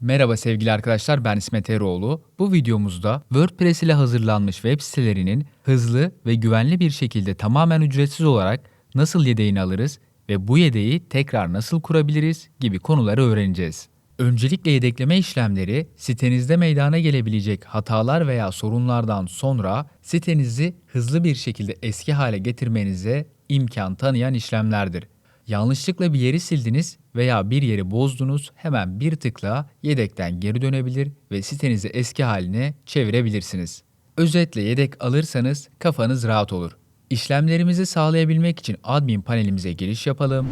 Merhaba sevgili arkadaşlar ben İsmet Eroğlu. Bu videomuzda WordPress ile hazırlanmış web sitelerinin hızlı ve güvenli bir şekilde tamamen ücretsiz olarak nasıl yedeğini alırız ve bu yedeği tekrar nasıl kurabiliriz gibi konuları öğreneceğiz. Öncelikle yedekleme işlemleri sitenizde meydana gelebilecek hatalar veya sorunlardan sonra sitenizi hızlı bir şekilde eski hale getirmenize imkan tanıyan işlemlerdir. Yanlışlıkla bir yeri sildiniz veya bir yeri bozdunuz hemen bir tıkla yedekten geri dönebilir ve sitenizi eski haline çevirebilirsiniz. Özetle yedek alırsanız kafanız rahat olur. İşlemlerimizi sağlayabilmek için admin panelimize giriş yapalım.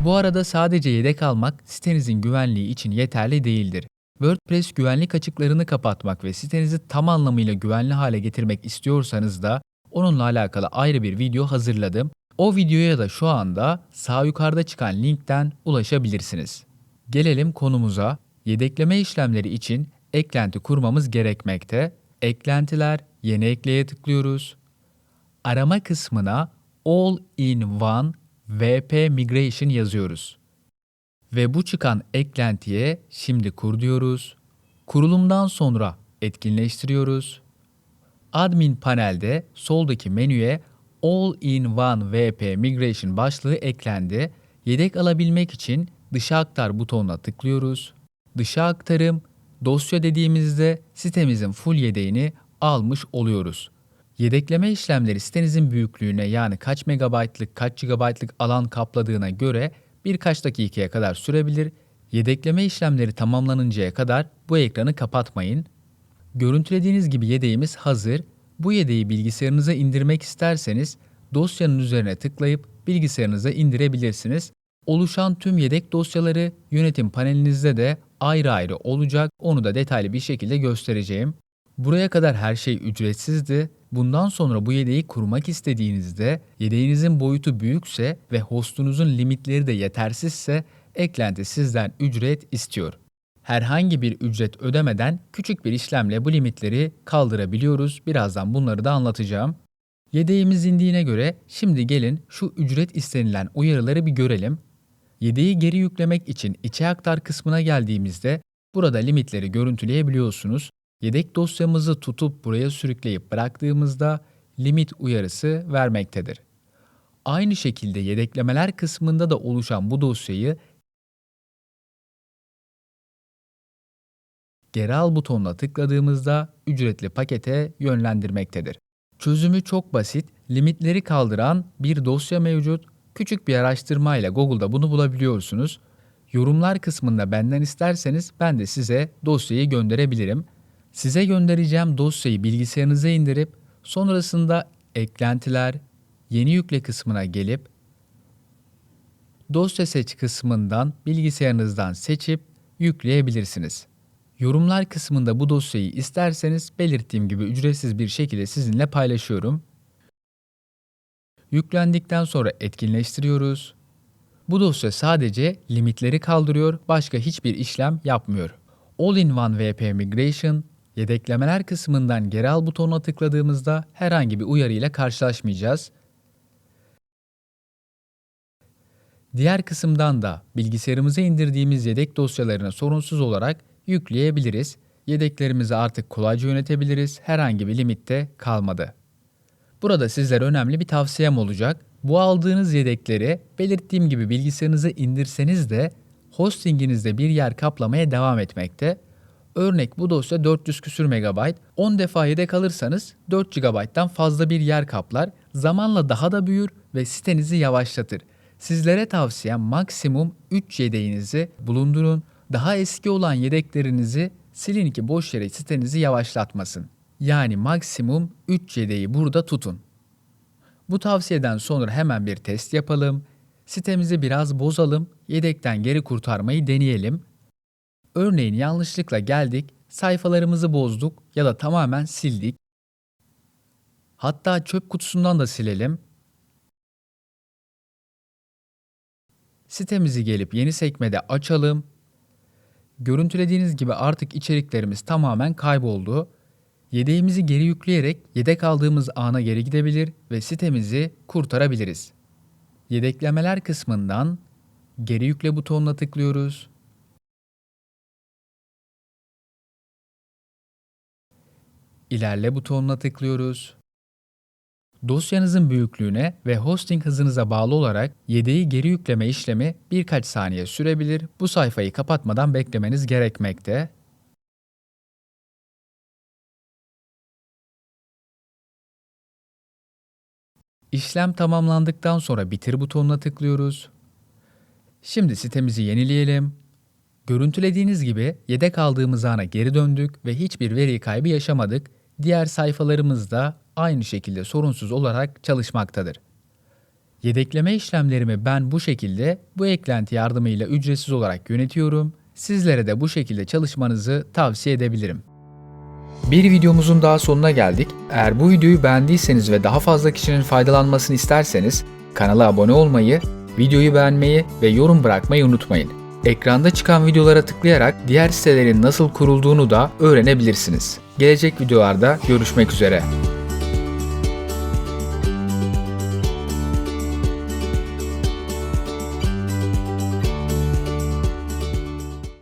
Bu arada sadece yedek almak sitenizin güvenliği için yeterli değildir. WordPress güvenlik açıklarını kapatmak ve sitenizi tam anlamıyla güvenli hale getirmek istiyorsanız da onunla alakalı ayrı bir video hazırladım. O videoya da şu anda sağ yukarıda çıkan linkten ulaşabilirsiniz. Gelelim konumuza. Yedekleme işlemleri için eklenti kurmamız gerekmekte. Eklentiler, yeni ekleye tıklıyoruz. Arama kısmına All in One VP Migration yazıyoruz. Ve bu çıkan eklentiye şimdi kur diyoruz. Kurulumdan sonra etkinleştiriyoruz. Admin panelde soldaki menüye All-in-One VP Migration başlığı eklendi. Yedek alabilmek için dışa aktar butonuna tıklıyoruz. Dışa aktarım, dosya dediğimizde sitemizin full yedeğini almış oluyoruz. Yedekleme işlemleri sitenizin büyüklüğüne yani kaç megabaytlık, kaç gigabaytlık alan kapladığına göre birkaç dakikaya kadar sürebilir. Yedekleme işlemleri tamamlanıncaya kadar bu ekranı kapatmayın. Görüntülediğiniz gibi yedeğimiz hazır. Bu yedeği bilgisayarınıza indirmek isterseniz dosyanın üzerine tıklayıp bilgisayarınıza indirebilirsiniz. Oluşan tüm yedek dosyaları yönetim panelinizde de ayrı ayrı olacak. Onu da detaylı bir şekilde göstereceğim. Buraya kadar her şey ücretsizdi. Bundan sonra bu yedeği kurmak istediğinizde yedeğinizin boyutu büyükse ve hostunuzun limitleri de yetersizse eklenti sizden ücret istiyor. Herhangi bir ücret ödemeden küçük bir işlemle bu limitleri kaldırabiliyoruz. Birazdan bunları da anlatacağım. Yedeğimiz indiğine göre şimdi gelin şu ücret istenilen uyarıları bir görelim. Yedeği geri yüklemek için içe aktar kısmına geldiğimizde burada limitleri görüntüleyebiliyorsunuz. Yedek dosyamızı tutup buraya sürükleyip bıraktığımızda limit uyarısı vermektedir. Aynı şekilde yedeklemeler kısmında da oluşan bu dosyayı geri al butonuna tıkladığımızda ücretli pakete yönlendirmektedir. Çözümü çok basit, limitleri kaldıran bir dosya mevcut. Küçük bir araştırmayla Google'da bunu bulabiliyorsunuz. Yorumlar kısmında benden isterseniz ben de size dosyayı gönderebilirim. Size göndereceğim dosyayı bilgisayarınıza indirip sonrasında eklentiler, yeni yükle kısmına gelip dosya seç kısmından bilgisayarınızdan seçip yükleyebilirsiniz. Yorumlar kısmında bu dosyayı isterseniz belirttiğim gibi ücretsiz bir şekilde sizinle paylaşıyorum. Yüklendikten sonra etkinleştiriyoruz. Bu dosya sadece limitleri kaldırıyor, başka hiçbir işlem yapmıyor. All-in-One VP Migration, yedeklemeler kısmından geri al butonuna tıkladığımızda herhangi bir uyarı ile karşılaşmayacağız. Diğer kısımdan da bilgisayarımıza indirdiğimiz yedek dosyalarını sorunsuz olarak yükleyebiliriz. Yedeklerimizi artık kolayca yönetebiliriz. Herhangi bir limitte kalmadı. Burada sizlere önemli bir tavsiyem olacak. Bu aldığınız yedekleri belirttiğim gibi bilgisayarınıza indirseniz de hostinginizde bir yer kaplamaya devam etmekte. Örnek bu dosya 400 küsür megabayt. 10 defa yedek alırsanız 4 GB'dan fazla bir yer kaplar. Zamanla daha da büyür ve sitenizi yavaşlatır. Sizlere tavsiyem maksimum 3 yedeğinizi bulundurun. Daha eski olan yedeklerinizi silin ki boş yere sitenizi yavaşlatmasın. Yani maksimum 3 yedeği burada tutun. Bu tavsiyeden sonra hemen bir test yapalım. Sitemizi biraz bozalım, yedekten geri kurtarmayı deneyelim. Örneğin yanlışlıkla geldik, sayfalarımızı bozduk ya da tamamen sildik. Hatta çöp kutusundan da silelim. Sitemizi gelip yeni sekmede açalım. Görüntülediğiniz gibi artık içeriklerimiz tamamen kayboldu. Yedeğimizi geri yükleyerek yedek aldığımız ana geri gidebilir ve sitemizi kurtarabiliriz. Yedeklemeler kısmından geri yükle butonuna tıklıyoruz. İlerle butonuna tıklıyoruz. Dosyanızın büyüklüğüne ve hosting hızınıza bağlı olarak yedeği geri yükleme işlemi birkaç saniye sürebilir. Bu sayfayı kapatmadan beklemeniz gerekmekte. İşlem tamamlandıktan sonra bitir butonuna tıklıyoruz. Şimdi sitemizi yenileyelim. Görüntülediğiniz gibi yedek aldığımız ana geri döndük ve hiçbir veri kaybı yaşamadık. Diğer sayfalarımız da aynı şekilde sorunsuz olarak çalışmaktadır. Yedekleme işlemlerimi ben bu şekilde bu eklenti yardımıyla ücretsiz olarak yönetiyorum. Sizlere de bu şekilde çalışmanızı tavsiye edebilirim. Bir videomuzun daha sonuna geldik. Eğer bu videoyu beğendiyseniz ve daha fazla kişinin faydalanmasını isterseniz kanala abone olmayı, videoyu beğenmeyi ve yorum bırakmayı unutmayın. Ekranda çıkan videolara tıklayarak diğer sitelerin nasıl kurulduğunu da öğrenebilirsiniz. Gelecek videolarda görüşmek üzere.